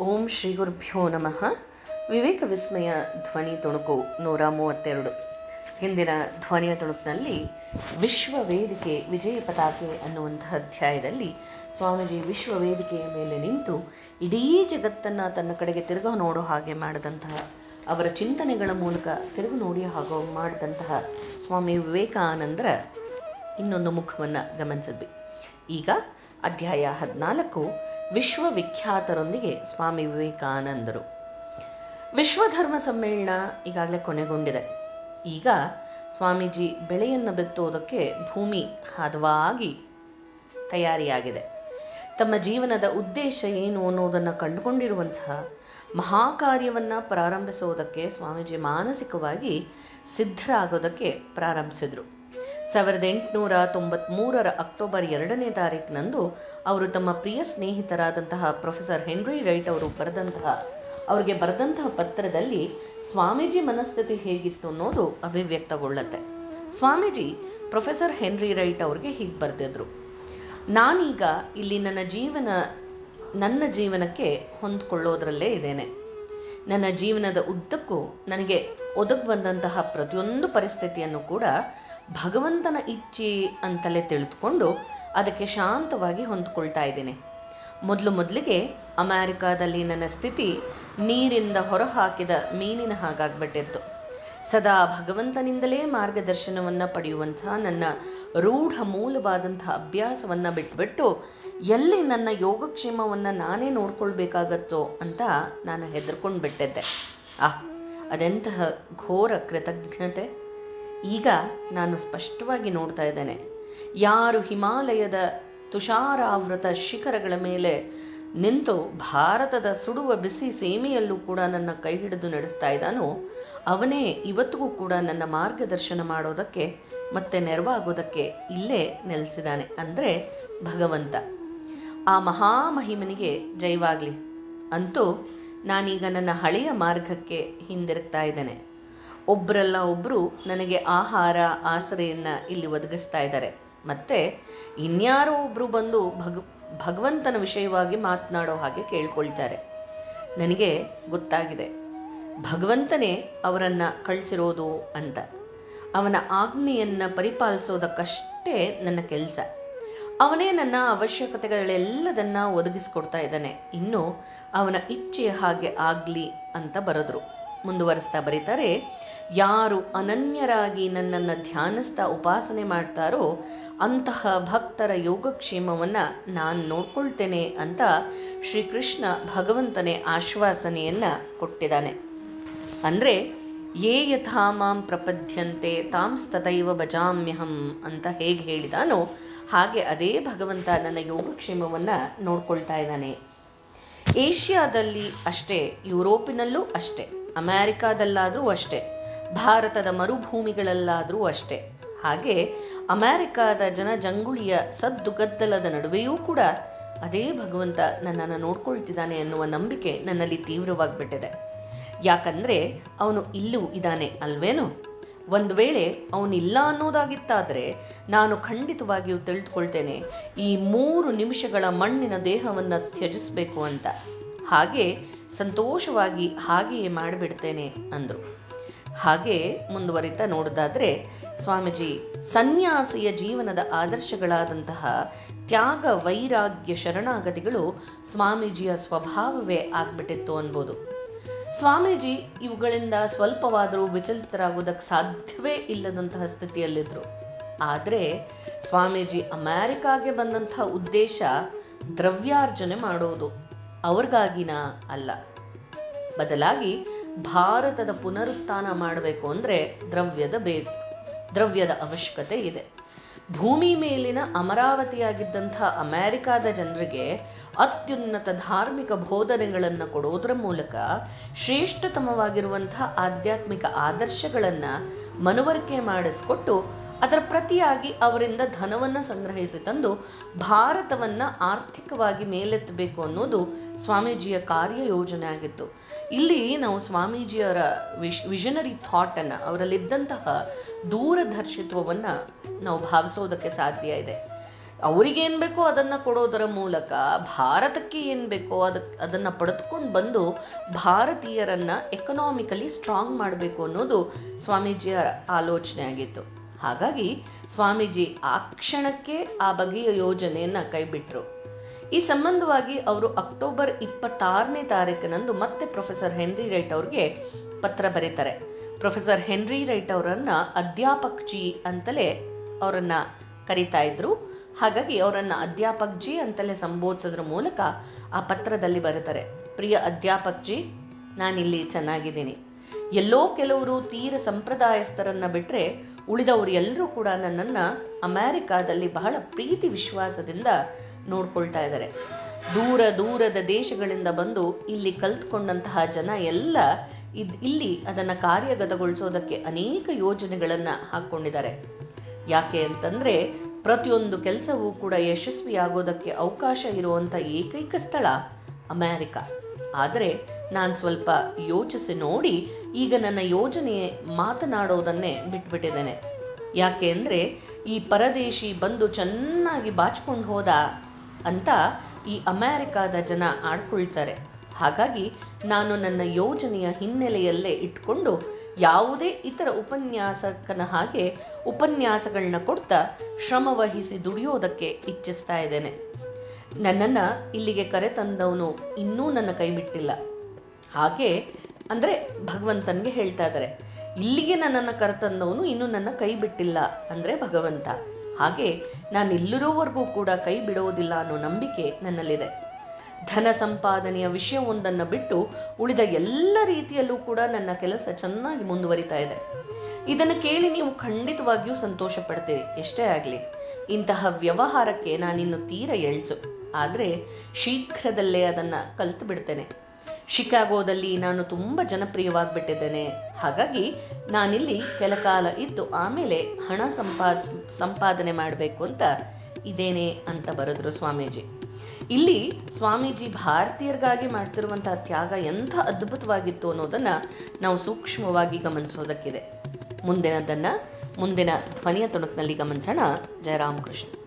ಓಂ ಶ್ರೀ ಗುರುಭ್ಯೋ ನಮಃ. ವಿವೇಕ ವಿಸ್ಮಯ ಧ್ವನಿ ತುಣುಕು ನೂರ ಮೂವತ್ತೆರಡು. ಹಿಂದಿನ ಧ್ವನಿಯ ತುಣುಕಿನಲ್ಲಿ ವಿಶ್ವ ವೇದಿಕೆ ವಿಜಯ ಪತಾಕೆ ಅನ್ನುವಂತಹ ಅಧ್ಯಾಯದಲ್ಲಿ ಸ್ವಾಮೀಜಿ ವಿಶ್ವ ವೇದಿಕೆಯ ಮೇಲೆ ನಿಂತು ಇಡೀ ಜಗತ್ತನ್ನು ತನ್ನ ಕಡೆಗೆ ತಿರುಗ ನೋಡೋ ಹಾಗೆ ಮಾಡಿದಂತಹ ಅವರ ಚಿಂತನೆಗಳ ಮೂಲಕ ತಿರುಗು ನೋಡಿ ಹಾಗೂ ಮಾಡಿದಂತಹ ಸ್ವಾಮಿ ವಿವೇಕಾನಂದರ ಇನ್ನೊಂದು ಮುಖವನ್ನು ಗಮನಿಸಿದ್ವಿ. ಈಗ ಅಧ್ಯಾಯ ಹದಿನಾಲ್ಕು, ವಿಶ್ವವಿಖ್ಯಾತರೊಂದಿಗೆ ಸ್ವಾಮಿ ವಿವೇಕಾನಂದರು. ವಿಶ್ವಧರ್ಮ ಸಮ್ಮೇಳನ ಈಗಾಗಲೇ ಕೊನೆಗೊಂಡಿದೆ. ಈಗ ಸ್ವಾಮೀಜಿ ಬೆಳೆಯನ್ನು ಬಿತ್ತೋದಕ್ಕೆ ಭೂಮಿ ಹದವಾಗಿ ತಯಾರಿಯಾಗಿದೆ. ತಮ್ಮ ಜೀವನದ ಉದ್ದೇಶ ಏನು ಅನ್ನೋದನ್ನು ಕಂಡುಕೊಂಡಿರುವಂತಹ ಮಹಾಕಾರ್ಯವನ್ನು ಪ್ರಾರಂಭಿಸುವುದಕ್ಕೆ ಸ್ವಾಮೀಜಿ ಮಾನಸಿಕವಾಗಿ ಸಿದ್ಧರಾಗೋದಕ್ಕೆ ಪ್ರಾರಂಭಿಸಿದರು. ಸಾವಿರದ ಎಂಟುನೂರ ತೊಂಬತ್ಮೂರರ ಅಕ್ಟೋಬರ್ ಎರಡನೇ ತಾರೀಕಿನಂದು ಅವರು ತಮ್ಮ ಪ್ರಿಯ ಸ್ನೇಹಿತರಾದಂತಹ ಪ್ರೊಫೆಸರ್ ಹೆನ್ರಿ ರೈಟ್ ಅವರು ಬರೆದಂತಹ, ಅವರಿಗೆ ಬರೆದಂತಹ ಪತ್ರದಲ್ಲಿ ಸ್ವಾಮೀಜಿ ಮನಸ್ಥಿತಿ ಹೇಗಿತ್ತು ಅನ್ನೋದು ಅಭಿವ್ಯಕ್ತಗೊಳ್ಳುತ್ತೆ. ಸ್ವಾಮೀಜಿ ಪ್ರೊಫೆಸರ್ ಹೆನ್ರಿ ರೈಟ್ ಅವ್ರಿಗೆ ಹೀಗೆ ಬರೆದಿದ್ರು, ನಾನೀಗ ಇಲ್ಲಿ ನನ್ನ ಜೀವನ, ನನ್ನ ಜೀವನಕ್ಕೆ ಹೊಂದ್ಕೊಳ್ಳೋದ್ರಲ್ಲೇ ಇದ್ದೇನೆ. ನನ್ನ ಜೀವನದ ಉದ್ದಕ್ಕೂ ನನಗೆ ಒದಗಿ ಬಂದಂತಹ ಪ್ರತಿಯೊಂದು ಪರಿಸ್ಥಿತಿಯನ್ನು ಕೂಡ ಭಗವಂತನ ಇಚ್ಛೆ ಅಂತಲೇ ತಿಳಿದುಕೊಂಡು ಅದಕ್ಕೆ ಶಾಂತವಾಗಿ ಹೊಂದ್ಕೊಳ್ತಾ ಇದ್ದೇನೆ. ಮೊದಲು ಮೊದಲಿಗೆ ಅಮೆರಿಕಾದಲ್ಲಿ ನನ್ನ ಸ್ಥಿತಿ ನೀರಿಂದ ಹೊರಹಾಕಿದ ಮೀನಿನ ಹಾಗಾಗ್ಬಿಟ್ಟಿತ್ತು. ಸದಾ ಭಗವಂತನಿಂದಲೇ ಮಾರ್ಗದರ್ಶನವನ್ನು ಪಡೆಯುವಂತಹ ನನ್ನ ರೂಢ ಮೂಲವಾದಂತಹ ಅಭ್ಯಾಸವನ್ನು ಬಿಟ್ಬಿಟ್ಟು ಎಲ್ಲಿ ನನ್ನ ಯೋಗಕ್ಷೇಮವನ್ನು ನಾನೇ ನೋಡ್ಕೊಳ್ಬೇಕಾಗತ್ತೋ ಅಂತ ನಾನು ಹೆದರ್ಕೊಂಡು ಬಿಟ್ಟಿದ್ದೆ ಆ ಅದೆಂತಹ ಘೋರ ಕೃತಜ್ಞತೆ. ಈಗ ನಾನು ಸ್ಪಷ್ಟವಾಗಿ ನೋಡ್ತಾ ಇದ್ದೇನೆ. ಯಾರು ಹಿಮಾಲಯದ ತುಷಾರಾವೃತ ಶಿಖರಗಳ ಮೇಲೆ ನಿಂತು ಭಾರತದ ಸುಡುವ ಬಿಸಿ ಸೀಮೆಯಲ್ಲೂ ಕೂಡ ನನ್ನ ಕೈ ಹಿಡಿದು ನಡೆಸ್ತಾ ಇದ್ದಾನೋ, ಅವನೇ ಇವತ್ತಿಗೂ ಕೂಡ ನನ್ನ ಮಾರ್ಗದರ್ಶನ ಮಾಡೋದಕ್ಕೆ ಮತ್ತೆ ನೆರವಾಗೋದಕ್ಕೆ ಇಲ್ಲೇ ನೆಲೆಸಿದ್ದಾನೆ ಅಂದರೆ ಭಗವಂತ. ಆ ಮಹಾಮಹಿಮನಿಗೆ ಜಯವಾಗಲಿ. ಅಂತೂ ನಾನೀಗ ನನ್ನ ಹಳೆಯ ಮಾರ್ಗಕ್ಕೆ ಹಿಂದಿರುಗ್ತಾ ಇದ್ದೇನೆ. ಒಬ್ಬರಲ್ಲ ಒಬ್ಬರು ನನಗೆ ಆಹಾರ, ಆಸರೆಯನ್ನು ಇಲ್ಲಿ ಒದಗಿಸ್ತಾ ಇದ್ದಾರೆ. ಮತ್ತೆ ಇನ್ಯಾರೋ ಒಬ್ಬರು ಬಂದು ಭಗ, ಭಗವಂತನ ವಿಷಯವಾಗಿ ಮಾತನಾಡೋ ಹಾಗೆ ಕೇಳ್ಕೊಳ್ತಾರೆ. ನನಗೆ ಗೊತ್ತಾಗಿದೆ. ಭಗವಂತನೇ ಅವರನ್ನು ಕಳಿಸಿರೋದು ಅಂತ. ಅವನ ಆಜ್ಞೆಯನ್ನು ಪರಿಪಾಲಿಸೋದಕ್ಕಷ್ಟೇ ನನ್ನ ಕೆಲಸ. ಅವನೇ ನನ್ನ ಅವಶ್ಯಕತೆಗಳೆಲ್ಲದನ್ನ ಒದಗಿಸ್ಕೊಡ್ತಾ ಇದ್ದಾನೆ. ಇನ್ನು ಅವನ ಇಚ್ಛೆಯ ಹಾಗೆ ಆಗಲಿ ಅಂತ ಬರೆದ್ರು. ಮುಂದುವರಿಸ್ತಾ ಬರೀತಾರೆ. ಯಾರು ಅನನ್ಯರಾಗಿ ನನ್ನನ್ನು ಧ್ಯಾನಿಸ್ತಾ ಉಪಾಸನೆ ಮಾಡ್ತಾರೋ ಅಂತಹ ಭಕ್ತರ ಯೋಗಕ್ಷೇಮವನ್ನು ನಾನು ನೋಡ್ಕೊಳ್ತೇನೆ ಅಂತ ಶ್ರೀಕೃಷ್ಣ ಭಗವಂತನೇ ಆಶ್ವಾಸನೆಯನ್ನು ಕೊಟ್ಟಿದ್ದಾನೆ. ಅಂದರೆ, ಯೇ ಯಥಾ ಮಾಂ ಪ್ರಪದ್ಯಂತೆ ತಾಂಸ್ತತೈವ ಭಜಾಮ್ಯಹಂ ಅಂತ ಹೇಗೆ ಹೇಳಿದಾನೋ ಹಾಗೆ ಅದೇ ಭಗವಂತ ನನ್ನ ಯೋಗಕ್ಷೇಮವನ್ನು ನೋಡ್ಕೊಳ್ತಾ ಇದ್ದಾನೆ. ಏಷ್ಯಾದಲ್ಲಿ ಅಷ್ಟೇ, ಯುರೋಪಿನಲ್ಲೂ ಅಷ್ಟೇ. ಅಮೆರಿಕಾದಲ್ಲಾದರೂ ಅಷ್ಟೇ, ಭಾರತದ ಮರುಭೂಮಿಗಳಲ್ಲಾದರೂ ಅಷ್ಟೇ. ಹಾಗೆ ಅಮೆರಿಕಾದ ಜನಜಂಗುಳಿಯ ಸದ್ದು ಗದ್ದಲದ ನಡುವೆಯೂ ಕೂಡ ಅದೇ ಭಗವಂತ ನನ್ನನ್ನು ನೋಡ್ಕೊಳ್ತಿದ್ದಾನೆ ಅನ್ನುವ ನಂಬಿಕೆ ನನ್ನಲ್ಲಿ ತೀವ್ರವಾಗಿಬಿಟ್ಟಿದೆ. ಯಾಕಂದ್ರೆ ಅವನು ಇಲ್ಲೂ ಇದ್ದಾನೆ ಅಲ್ವೇನು? ಒಂದು ವೇಳೆ ಅವನಿಲ್ಲ ಅನ್ನೋದಾಗಿತ್ತಾದರೆ ನಾನು ಖಂಡಿತವಾಗಿಯೂ ತಿಳಿದುಕೊಳ್ತೇನೆ ಈ ಮೂರು ನಿಮಿಷಗಳ ಮಣ್ಣಿನ ದೇಹವನ್ನು ತ್ಯಜಿಸಬೇಕು ಅಂತ. ಹಾಗೆ ಸಂತೋಷವಾಗಿ ಹಾಗೆಯೇ ಮಾಡಿಬಿಡ್ತೇನೆ ಅಂದರು. ಹಾಗೆ ಮುಂದುವರಿತಾ ನೋಡೋದಾದ್ರೆ ಸ್ವಾಮೀಜಿ, ಸನ್ಯಾಸಿಯ ಜೀವನದ ಆದರ್ಶಗಳಾದಂತಹ ತ್ಯಾಗ, ವೈರಾಗ್ಯ, ಶರಣಾಗತಿಗಳು ಸ್ವಾಮೀಜಿಯ ಸ್ವಭಾವವೇ ಆಗ್ಬಿಟ್ಟಿತ್ತು ಅನ್ಬೋದು. ಸ್ವಾಮೀಜಿ ಇವುಗಳಿಂದ ಸ್ವಲ್ಪವಾದರೂ ವಿಚಲಿತರಾಗುವುದಕ್ಕೆ ಸಾಧ್ಯವೇ ಇಲ್ಲದಂತಹ ಸ್ಥಿತಿಯಲ್ಲಿದ್ದರು ಆದರೆ ಸ್ವಾಮೀಜಿ ಅಮೆರಿಕಾಗೆ ಬಂದಂತಹ ಉದ್ದೇಶ ದ್ರವ್ಯಾರ್ಜನೆ ಮಾಡೋದು. ಅವ್ರಿಗಾಗಿನ ಅಲ್ಲ. ಬದಲಾಗಿ ಭಾರತದ ಪುನರುತ್ಥಾನ ಮಾಡಬೇಕು ಅಂದರೆ ದ್ರವ್ಯದ ಬೇ, ದ್ರವ್ಯದ ಅವಶ್ಯಕತೆ ಇದೆ. ಭೂಮಿ ಮೇಲಿನ ಅಮರಾವತಿಯಾಗಿದ್ದಂಥ ಅಮೆರಿಕಾದ ಜನರಿಗೆ ಅತ್ಯುನ್ನತ ಧಾರ್ಮಿಕ ಬೋಧನೆಗಳನ್ನು ಕೊಡೋದ್ರ ಮೂಲಕ ಶ್ರೇಷ್ಠತಮವಾಗಿರುವಂಥ ಆಧ್ಯಾತ್ಮಿಕ ಆದರ್ಶಗಳನ್ನು ಮನವರಿಕೆ ಮಾಡಿಸ್ಕೊಟ್ಟು ಅದರ ಪ್ರತಿಯಾಗಿ ಅವರಿಂದ ಧನವನ್ನು ಸಂಗ್ರಹಿಸಿ ತಂದು ಭಾರತವನ್ನು ಆರ್ಥಿಕವಾಗಿ ಮೇಲೆತ್ತಬೇಕು ಅನ್ನೋದು ಸ್ವಾಮೀಜಿಯ ಕಾರ್ಯ ಯೋಜನೆ ಆಗಿತ್ತು. ಇಲ್ಲಿ ನಾವು ಸ್ವಾಮೀಜಿಯವರ ವಿಶ್, ವಿಷನರಿ ಥಾಟನ್ನು ಅವರಲ್ಲಿದ್ದಂತಹ ದೂರದರ್ಶಿತ್ವವನ್ನು ನಾವು ಭಾವಿಸೋದಕ್ಕೆ ಸಾಧ್ಯ ಇದೆ. ಅವ್ರಿಗೇನು ಬೇಕೋ ಅದನ್ನು ಕೊಡೋದರ ಮೂಲಕ, ಭಾರತಕ್ಕೆ ಏನು ಬೇಕೋ ಅದಕ್ಕೆ ಅದನ್ನು ಪಡೆದುಕೊಂಡು ಬಂದು ಭಾರತೀಯರನ್ನು ಎಕನಾಮಿಕಲಿ ಸ್ಟ್ರಾಂಗ್ ಮಾಡಬೇಕು ಅನ್ನೋದು ಸ್ವಾಮೀಜಿಯ ಆಲೋಚನೆ ಆಗಿತ್ತು. ಹಾಗಾಗಿ ಸ್ವಾಮೀಜಿ ಆ ಕ್ಷಣಕ್ಕೆ ಆ ಬಗೆಯ ಯೋಜನೆಯನ್ನ ಕೈಬಿಟ್ರು. ಈ ಸಂಬಂಧವಾಗಿ ಅವರು ಅಕ್ಟೋಬರ್ ಇಪ್ಪತ್ತಾರನೇ ತಾರೀಕಿನಂದು ಮತ್ತೆ ಪ್ರೊಫೆಸರ್ ಹೆನ್ರಿ ರೈಟ್ ಅವ್ರಿಗೆ ಪತ್ರ ಬರೀತಾರೆ. ಪ್ರೊಫೆಸರ್ ಹೆನ್ರಿ ರೈಟ್ ಅವರನ್ನ ಅಧ್ಯಾಪಕ್ ಜಿ ಅಂತಲೇ ಅವರನ್ನ ಕರೀತಾ ಇದ್ರು. ಹಾಗಾಗಿ ಅವರನ್ನ ಅಧ್ಯಾಪಕ್ ಜಿ ಅಂತಲೇ ಸಂಬೋಧಿಸೋದ್ರ ಮೂಲಕ ಆ ಪತ್ರದಲ್ಲಿ ಬರೀತಾರೆ. ಪ್ರಿಯ ಅಧ್ಯಾಪಕ್ ಜಿ, ನಾನಿಲ್ಲಿ ಚೆನ್ನಾಗಿದ್ದೀನಿ. ಎಲ್ಲೋ ಕೆಲವರು ತೀರ ಸಂಪ್ರದಾಯಸ್ಥರನ್ನ ಬಿಟ್ಟರೆ ಉಳಿದವರು ಎಲ್ಲರೂ ಕೂಡ ನನ್ನನ್ನು ಅಮೆರಿಕಾದಲ್ಲಿ ಬಹಳ ಪ್ರೀತಿ ವಿಶ್ವಾಸದಿಂದ ನೋಡ್ಕೊಳ್ತಾ ಇದ್ದಾರೆ. ದೂರ ದೂರದ ದೇಶಗಳಿಂದ ಬಂದು ಇಲ್ಲಿ ಕಲ್ತ್ಕೊಂಡಂತಹ ಜನ ಎಲ್ಲ ಇದ್ ಇಲ್ಲಿ ಅದನ್ನು ಕಾರ್ಯಗತಗೊಳಿಸೋದಕ್ಕೆ ಅನೇಕ ಯೋಜನೆಗಳನ್ನು ಹಾಕ್ಕೊಂಡಿದ್ದಾರೆ. ಯಾಕೆ ಅಂತಂದರೆ ಪ್ರತಿಯೊಂದು ಕೆಲಸವೂ ಕೂಡ ಯಶಸ್ವಿಯಾಗೋದಕ್ಕೆ ಅವಕಾಶ ಇರುವಂಥ ಏಕೈಕ ಸ್ಥಳ ಅಮೆರಿಕ. ಆದರೆ ನಾನು ಸ್ವಲ್ಪ ಯೋಚಿಸಿ ನೋಡಿ, ಈಗ ನನ್ನ ಯೋಜನೆ ಮಾತನಾಡೋದನ್ನೇ ಬಿಟ್ಬಿಟ್ಟಿದ್ದೇನೆ. ಯಾಕೆ ಅಂದರೆ, ಈ ಪರದೇಶಿ ಬಂದು ಚೆನ್ನಾಗಿ ಬಾಚ್ಕೊಂಡು ಹೋದ ಅಂತ ಈ ಅಮೆರಿಕಾದ ಜನ ಆಡ್ಕೊಳ್ತಾರೆ. ಹಾಗಾಗಿ ನಾನು ನನ್ನ ಯೋಜನೆಯ ಹಿನ್ನೆಲೆಯಲ್ಲೇ ಇಟ್ಕೊಂಡು ಯಾವುದೇ ಇತರ ಉಪನ್ಯಾಸಕನ ಹಾಗೆ ಉಪನ್ಯಾಸಗಳನ್ನ ಕೊಡ್ತಾ ಶ್ರಮವಹಿಸಿ ದುಡಿಯೋದಕ್ಕೆ ಇಚ್ಛಿಸ್ತಾ ಇದ್ದೇನೆ. ನನ್ನನ್ನು ಇಲ್ಲಿಗೆ ಕರೆತಂದವನು ಇನ್ನೂ ನನ್ನ ಕೈ ಬಿಟ್ಟಿಲ್ಲ ಹಾಗೆ ಅಂದರೆ ಭಗವಂತನಿಗೆ ಹೇಳ್ತಾ ಇದ್ದಾರೆ ಇಲ್ಲಿಗೆ ನನ್ನನ್ನು ಕರೆತಂದವನು ಇನ್ನೂ ನನ್ನ ಕೈ ಬಿಟ್ಟಿಲ್ಲ ಅಂದರೆ ಭಗವಂತ. ಹಾಗೆ ನಾನು ಇಲ್ಲಿರೋವರೆಗೂ ಕೂಡ ಕೈ ಬಿಡೋದಿಲ್ಲ ಅನ್ನೋ ನಂಬಿಕೆ ನನ್ನಲ್ಲಿದೆ. ಧನ ಸಂಪಾದನೆಯ ವಿಷಯವೊಂದನ್ನು ಬಿಟ್ಟು ಉಳಿದ ಎಲ್ಲ ರೀತಿಯಲ್ಲೂ ಕೂಡ ನನ್ನ ಕೆಲಸ ಚೆನ್ನಾಗಿ ಮುಂದುವರಿತಾ ಇದೆ. ಇದನ್ನು ಕೇಳಿ ನೀವು ಖಂಡಿತವಾಗಿಯೂ ಸಂತೋಷ ಪಡ್ತೀರಿ ಎಷ್ಟೇ ಆಗಲಿ, ಇಂತಹ ವ್ಯವಹಾರಕ್ಕೆ ನಾನಿನ್ನು ತೀರ ಎಳ್ಸು ಆದರೆ ಶೀಘ್ರದಲ್ಲೇ ಅದನ್ನು ಕಲ್ತು ಬಿಡ್ತೇನೆ ಶಿಕಾಗೋದಲ್ಲಿ ನಾನು ತುಂಬ ಜನಪ್ರಿಯವಾಗಿಬಿಟ್ಟಿದ್ದೇನೆ. ಹಾಗಾಗಿ ನಾನಿಲ್ಲಿ ಕೆಲ ಕಾಲ ಇದ್ದು ಆಮೇಲೆ ಹಣ ಸಂಪಾದ, ಸಂಪಾದನೆ ಮಾಡಬೇಕು ಅಂತ ಇದೇನೆ ಅಂತ ಬರೆದ್ರು ಸ್ವಾಮೀಜಿ. ಇಲ್ಲಿ ಸ್ವಾಮೀಜಿ ಭಾರತೀಯರಿಗಾಗಿ ಮಾಡ್ತಿರುವಂತಹ ತ್ಯಾಗ ಎಂಥ ಅದ್ಭುತವಾಗಿತ್ತು ಅನ್ನೋದನ್ನು ನಾವು ಸೂಕ್ಷ್ಮವಾಗಿ ಗಮನಿಸೋದಕ್ಕಿದೆ. ಮುಂದಿನದನ್ನು, ಮುಂದಿನ ಧ್ವನಿಯ ತುಣುಕಿನಲ್ಲಿ ಗಮನಿಸೋಣ. ಜಯರಾಮಕೃಷ್ಣ.